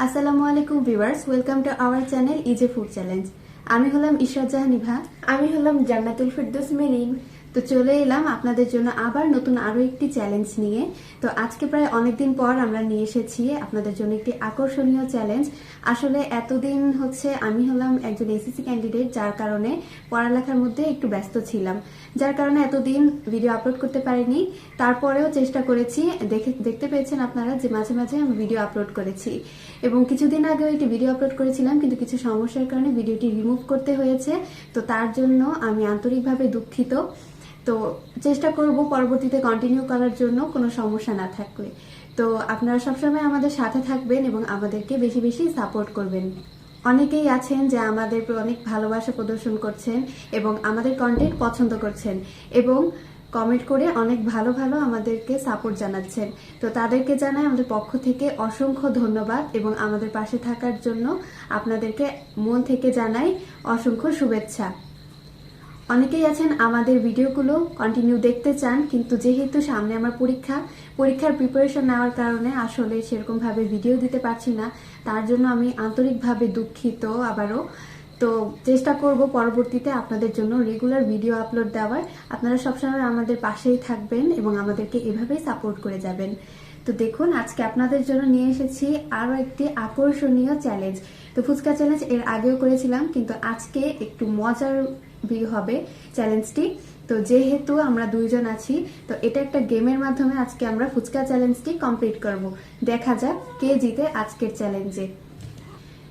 আসসালামু আলাইকুম viewers, welcome to our channel easy food challenge. আমি হলাম ঈশ্বর জাহানিভা। আমি হলাম জান্নাতুল ফিরদোস মেরিন। তো চলে এলাম আপনাদের জন্য আবার নতুন আরও একটি চ্যালেঞ্জ নিয়ে। তো আজকে প্রায় অনেকদিন পর আমরা নিয়ে এসেছি আপনাদের জন্য একটি আকর্ষণীয় চ্যালেঞ্জ আসলে এতদিন হচ্ছে আমি হলাম একজন এসএসসি ক্যান্ডিডেট যার কারণে পড়ালেখার মধ্যে একটু ব্যস্ত ছিলাম। যার কারণে এতদিন ভিডিও আপলোড করতে পারিনি। তারপরেও চেষ্টা করেছি। দেখে, দেখতে পেয়েছেন আপনারা যে মাঝে মাঝে আমি ভিডিও আপলোড করেছি। এবং কিছুদিন আগেও একটি ভিডিও আপলোড করেছিলাম, কিন্তু কিছু সমস্যার কারণে ভিডিওটি রিমুভ করতে হয়েছে। তো তার জন্য আমি আন্তরিকভাবে দুঃখিত। তো চেষ্টা করব পরবর্তীতে কন্টিনিউ করার জন্য কোনো সমস্যা না থাকলে। তো আপনারা সবসময় আমাদের সাথে থাকবেন এবং আমাদেরকে বেশি বেশি সাপোর্ট করবেন। অনেকেই আছেন যে আমাদের অনেক ভালোবাসা প্রদর্শন করছেন এবং আমাদের কন্টেন্ট পছন্দ করছেন এবং কমেন্ট করে অনেক ভালো ভালো আমাদেরকে সাপোর্ট জানাচ্ছেন। তো তাদেরকে জানাই আমাদের পক্ষ থেকে অসংখ্য ধন্যবাদ এবং আমাদের পাশে থাকার জন্য আপনাদেরকে মন থেকে জানাই অসংখ্য শুভেচ্ছা। অনেকেই আছেন আমাদের ভিডিওগুলো কন্টিনিউ দেখতে চান, কিন্তু যেহেতু সামনে আমার পরীক্ষা, পরীক্ষার প্রিপারেশন নেওয়ার কারণে আসলে সেরকম ভাবে ভিডিও দিতে পারছি না, তার জন্য আমি আন্তরিকভাবে দুঃখিত আবারও। তো চেষ্টা করব পরবর্তীতে আপনাদের জন্য রেগুলার ভিডিও আপলোড দেওয়ার। আপনারা সবসময় আমাদের পাশেই থাকবেন এবং আমাদেরকে এভাবেই সাপোর্ট করে যাবেন। তো দেখুন, আজকে আপনাদের জন্য নিয়ে এসেছি আরও একটি আকর্ষণীয় চ্যালেঞ্জ তো ফুচকা চ্যালেঞ্জ এর আগেও করেছিলাম, কিন্তু আজকে একটু মজার ভিউ হবে চ্যালেঞ্জটি তো যেহেতু আমরা দুইজন আছি, তো এটা একটা গেমের মাধ্যমে আজকে আমরা ফুচকা চ্যালেঞ্জটি কমপ্লিট করব। দেখা যাক কে জিতে আজকের চ্যালেঞ্জে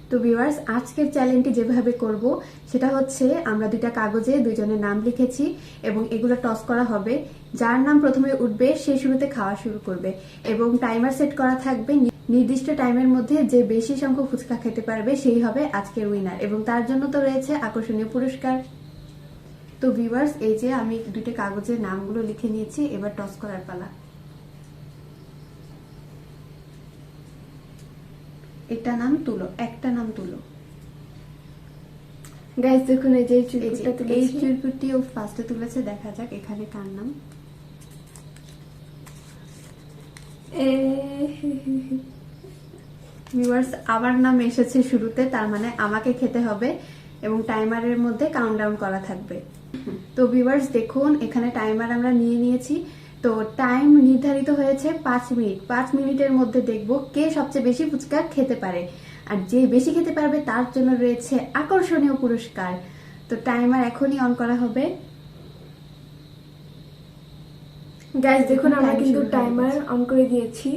তো ভিউয়ার্স আজকের চ্যালেঞ্জটি যেভাবে করব, সেটা হচ্ছে আমরা দুইটা কাগজে দুইজনের নাম লিখেছি এবং এগুলো টস করা হবে। যার নাম প্রথমে উঠবে, সে শুরুতে খাওয়া শুরু করবে। এবং টাইমার সেট করা থাকবে নির্দিষ্ট টাইমের মধ্যে যে বেশি সংখ্যক ফুচকা খেতে পারবে, সেই হবে আজকের উইনার এবং তার জন্য তো রয়েছে আকর্ষণীয় পুরস্কার। তো ভিউয়ার্স এই যে আমি দুইটা কাগজের নামগুলো লিখে নিয়েছি এবার টস করার পালা। এটা নাম তুলো একটা নাম তুলো। গাইস দেখুন এই যে এই তুলেছি। ও ফার্স্টে তুলেছে দেখা যাক এখানে কার নাম। এ, ভিউয়ার্স আমার নাম এসেছে শুরুতে তার মানে আমাকে খেতে হবে এবং টাইমারের মধ্যে কাউন্টডাউন করা থাকবে। তো ভিউয়ার্স দেখুন এখানে টাইমার আমরা নিয়ে নিয়েছি। তো টাইম নির্ধারিত হয়েছে পাঁচ মিনিট পাঁচ মিনিটের মধ্যে দেখব কে সবচেয়ে বেশি ফুচকা খেতে পারে। আর যে বেশি খেতে পারবে তার জন্য রয়েছে আকর্ষণীয় পুরস্কার। তো টাইমার এখনই অন করা হবে। গাইস দেখুন আমরা কিন্তু টাইমার অন করে দিয়েছি।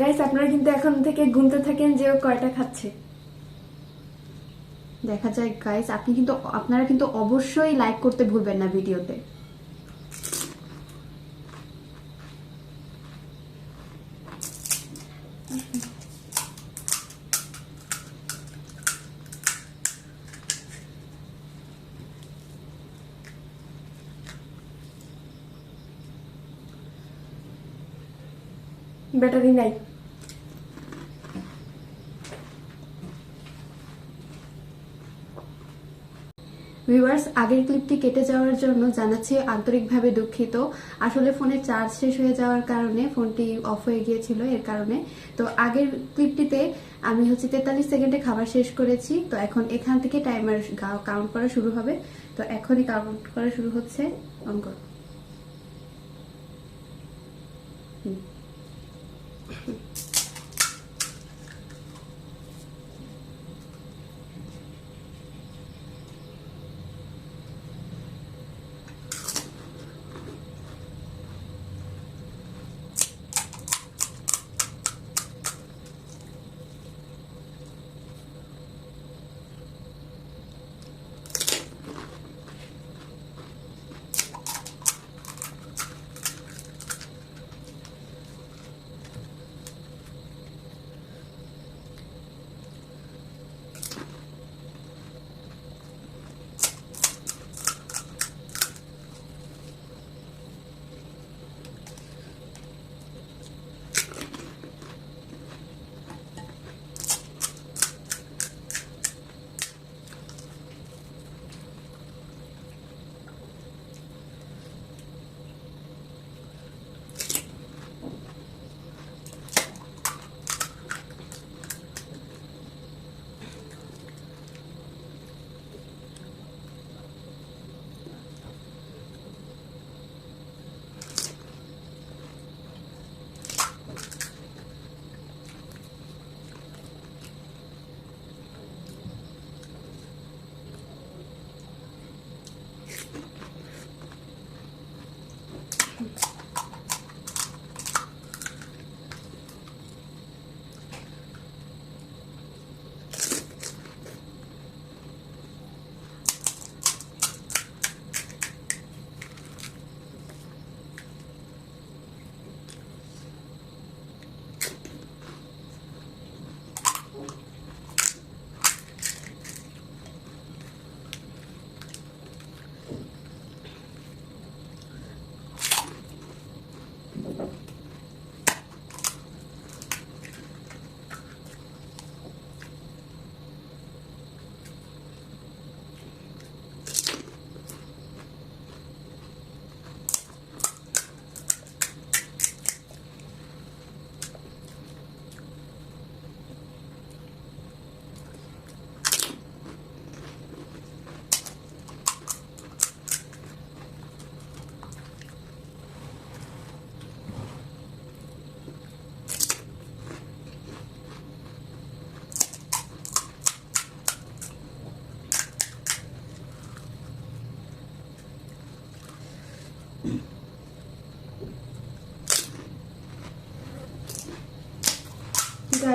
গাইস আপনারা কিন্তু এখন থেকে গুনতে থাকেন যে ও কয়টা খাচ্ছে। দেখা যায় গাইস আপনি কিন্তু, আপনারা কিন্তু অবশ্যই লাইক করতে ভুলবেন না ভিডিওতে। ব্যাটারি নাই। ভিউয়ার্স আগের ক্লিপটি কেটে যাওয়ার জন্য জানাচ্ছি আন্তরিকভাবে দুঃখিত। আসলে ফোনের চার্জ শেষ হয়ে যাওয়ার কারণে ফোনটি অফ হয়ে গিয়েছিল, এর কারণে। তো আগের ক্লিপটিতে আমি হচ্ছে তেতাল্লিশ সেকেন্ডে খাবার শেষ করেছি, তো এখন এখান থেকে টাইমার কাউন্ট করা শুরু হবে। তো এখনই কাউন্ট করা শুরু হচ্ছে, অঙ্ক। হুম।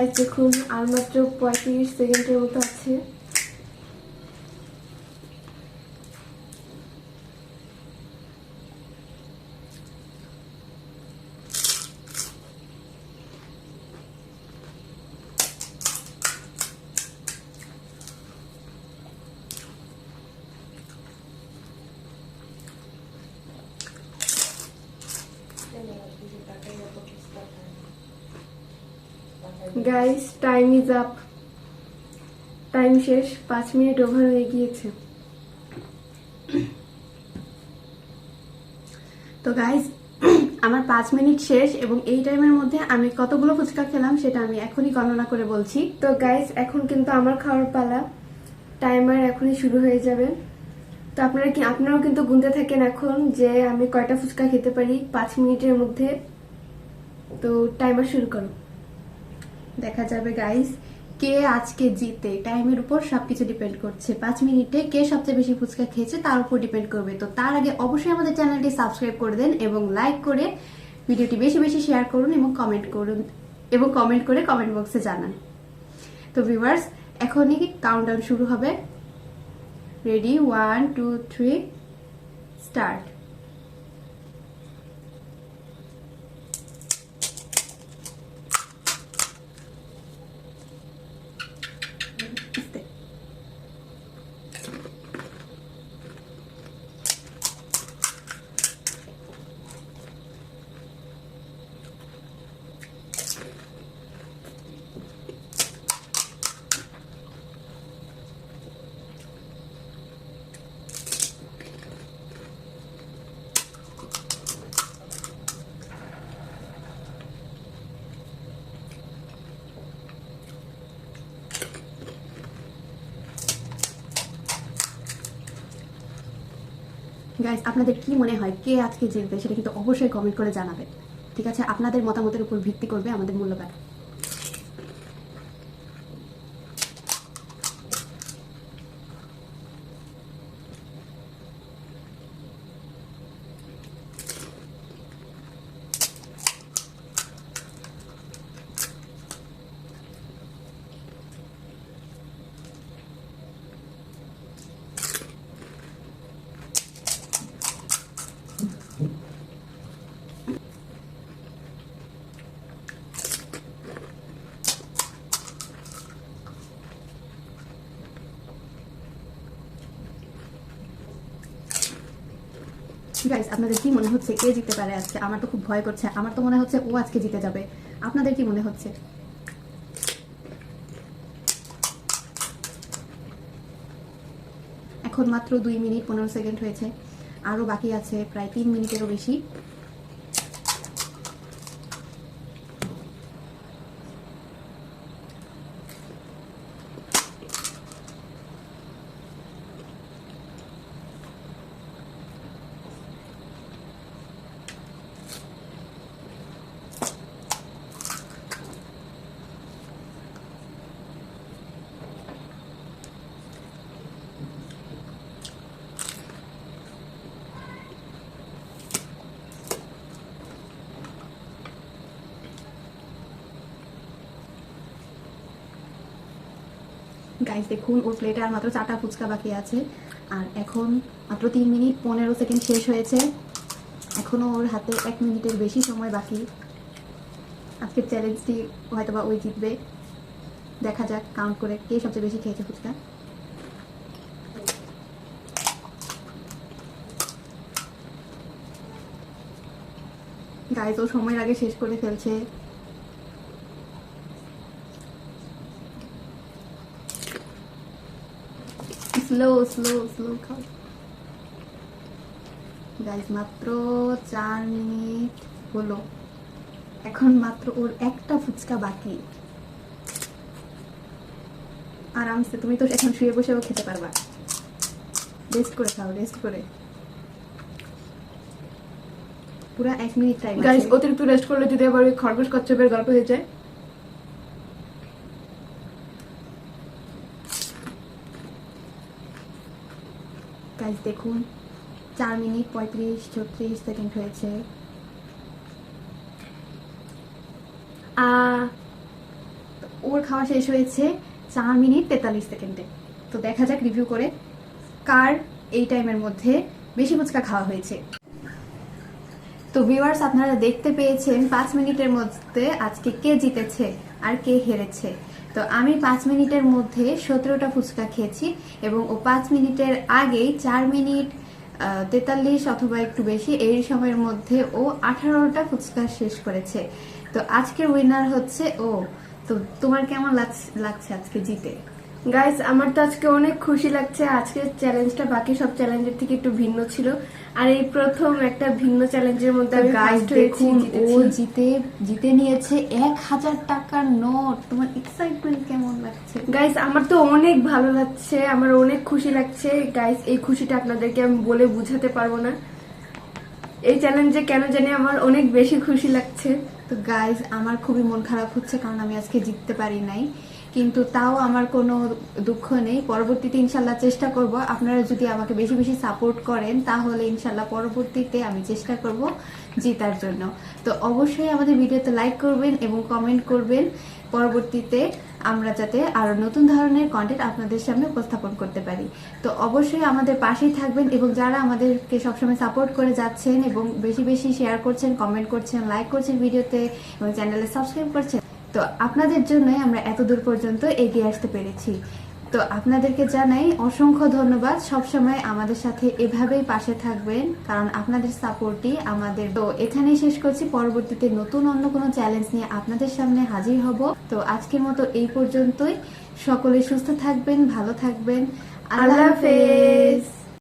গাইজ দেখুন আর মাত্র পঁয়ত্রিশ সেকেন্ডের মতো আছে। Guys time is up time শেষ, পাঁচ মিনিট ওভার হয়ে গিয়েছে। তো গাইজ আমার পাঁচ মিনিট শেষ এবং এই টাইমের মধ্যে আমি কতগুলো ফুচকা খেলাম সেটা আমি এখনই গণনা করে বলছি। তো গাইস এখন কিন্তু আমার খাওয়ার পালা। টাইমার এখনই শুরু হয়ে যাবে। তো আপনারা কি, আপনারাও কিন্তু গুনতে থাকেন এখন যে আমি কয়টা ফুচকা খেতে পারি পাঁচ মিনিটের মধ্যে। তো টাইমার শুরু করো। দেখা যাবে গাইস কে আজকে জিতে? টাইমের উপর সবকিছু ডিপেন্ড করছে। পাঁচ মিনিটে কে সবচেয়ে বেশি ফুচকা খেয়েছে তার উপর ডিপেন্ড করবে। তো তার আগে অবশ্যই আমাদের চ্যানেলটি সাবস্ক্রাইব করে দেন এবং লাইক করে ভিডিওটি বেশি বেশি শেয়ার করুন এবং কমেন্ট করুন এবং কমেন্ট করে কমেন্ট বক্সে জানান। তো ভিউয়ার্স এখনই কাউন্টডাউন শুরু হবে। Ready one two three start guys আপনাদের কি মনে হয় কে আজকে জিতবে সেটা কিন্তু অবশ্যই কমেন্ট করে জানাবেন। ঠিক আছে? আপনাদের মতামতের উপর ভিত্তি করবে আমাদের মূল্যবান গাইস আপনাদের কি মনে হচ্ছে কে জিততে পারে আজকে? আমার তো খুব ভয় করছে। আমার তো মনে হচ্ছে ও আজকে জিতে যাবে। আপনাদের কি মনে হচ্ছে? এখন মাত্র দুই মিনিট পনেরো সেকেন্ড হয়েছে। আরও বাকি আছে, প্রায় তিন মিনিটেরও বেশি। গাইস দেখুন, ওর প্লেটে আর মাত্র চারটা ফুচকা বাকি আছে। আর এখন মাত্র তিন মিনিট পনেরো সেকেন্ড শেষ হয়েছে। এখনও ওর হাতে এক মিনিটের বেশি সময় বাকি। আজকের চ্যালেঞ্জটি হয়তো বা ওই জিতবে। দেখা যাক কাউন্ট করে কে সবচেয়ে বেশি খেয়েছে ফুচকা। গাইস ও সময়ের আগে শেষ করে ফেলছে। স্লো স্লো স্লো খাও গাইজ মাত্র চার মিনিট এখন মাত্র ওর একটা ফুচকা বাকি। আরামসে, তুমি তো এখন শুয়ে বসেও খেতে পারবা। রেস্ট করে খাও রেস্ট করে। পুরা এক মিনিট টাইম গাইস অতিরিক্ত রেস্ট করলে যদি আবার ওই খরগোশ কচ্ছপের গল্প হয়ে যায়। গাইজ দেখুন, চার মিনিট পঁয়ত্রিশ, ছত্রিশ সেকেন্ড হয়েছে। ওর খাওয়া শেষ হয়েছে চার মিনিট তেতাল্লিশ সেকেন্ডে তো দেখা যাক রিভিউ করে কার এই টাইমের মধ্যে বেশি ফুচকা খাওয়া হয়েছে। তো ভিউয়ার্স আপনারা দেখতে পেয়েছেন, পাঁচ মিনিটের মধ্যে আজকে কে জিতেছে আর কে হেরেছে। তো আমি পাঁচ মিনিটের মধ্যে সতেরোটা ফুচকা খেয়েছি এবং ও পাঁচ মিনিটের আগেই চার মিনিট তেতাল্লিশ অথবা একটু বেশি এই সময়ের মধ্যে ও আঠারোটা ফুচকা শেষ করেছে। তো আজকের উইনার হচ্ছে ও। তো তোমার কেমন লাগ- লাগছে আজকে জিতে? গাইস আমার তো আজকে অনেক খুশি লাগছে। আজকের চ্যালেঞ্জটা বাকি সব চ্যালেঞ্জের থেকে একটু ভিন্ন ছিল। আর এই প্রথম একটা ভিন্ন চ্যালেঞ্জের মধ্যে গাইস হয়েছি ও জিতে জিতে নিয়েছে এক হাজার টাকার নোট। তোমার এক্সাইটমেন্ট কেমন লাগছে? গাইস আমার তো অনেক ভালো লাগছে আমার অনেক খুশি লাগছে। গাইস এই খুশিটা আপনাদেরকে আমি বলে বুঝাতে পারব না। এই চ্যালেঞ্জে কেন জানি আমার অনেক বেশি খুশি লাগছে। তো গাইজ আমার খুবই মন খারাপ হচ্ছে কারণ আমি আজকে জিততে পারি নাই। কিন্তু তাও আমার কোনো দুঃখ নেই। পরবর্তীতে ইনশাল্লাহ চেষ্টা করব। আপনারা যদি আমাকে বেশি বেশি সাপোর্ট করেন, তাহলে ইনশাল্লাহ পরবর্তীতে আমি চেষ্টা করব জেতার জন্য। তো অবশ্যই আমাদের ভিডিওতে লাইক করবেন এবং কমেন্ট করবেন। পরবর্তীতে আমরা যাতে আরও নতুন ধরনের কন্টেন্ট আপনাদের সামনে উপস্থাপন করতে পারি। তো অবশ্যই আমাদের পাশেই থাকবেন এবং যারা আমাদেরকে সবসময় সাপোর্ট করে যাচ্ছেন এবং বেশি বেশি শেয়ার করছেন কমেন্ট করছেন লাইক করছেন ভিডিওতে এবং চ্যানেলে সাবস্ক্রাইব করছেন তো আপনাদের জন্যই আমরা এত দূর পর্যন্ত এগিয়ে আসতে পেরেছি। তো আপনাদেরকে জানাই অসংখ্য ধন্যবাদ। সবসময় আমাদের সাথে এভাবেই পাশে থাকবেন, কারণ আপনাদের সাপোর্টই আমাদের। তো এখানেই শেষ করছি। পরবর্তীতে নতুন অন্য কোনো চ্যালেঞ্জ নিয়ে আপনাদের সামনে হাজির হব। তো আজকের মতো এই পর্যন্তই। সকলে সুস্থ থাকবেন, ভালো থাকবেন। আল্লাহ হাফেজ।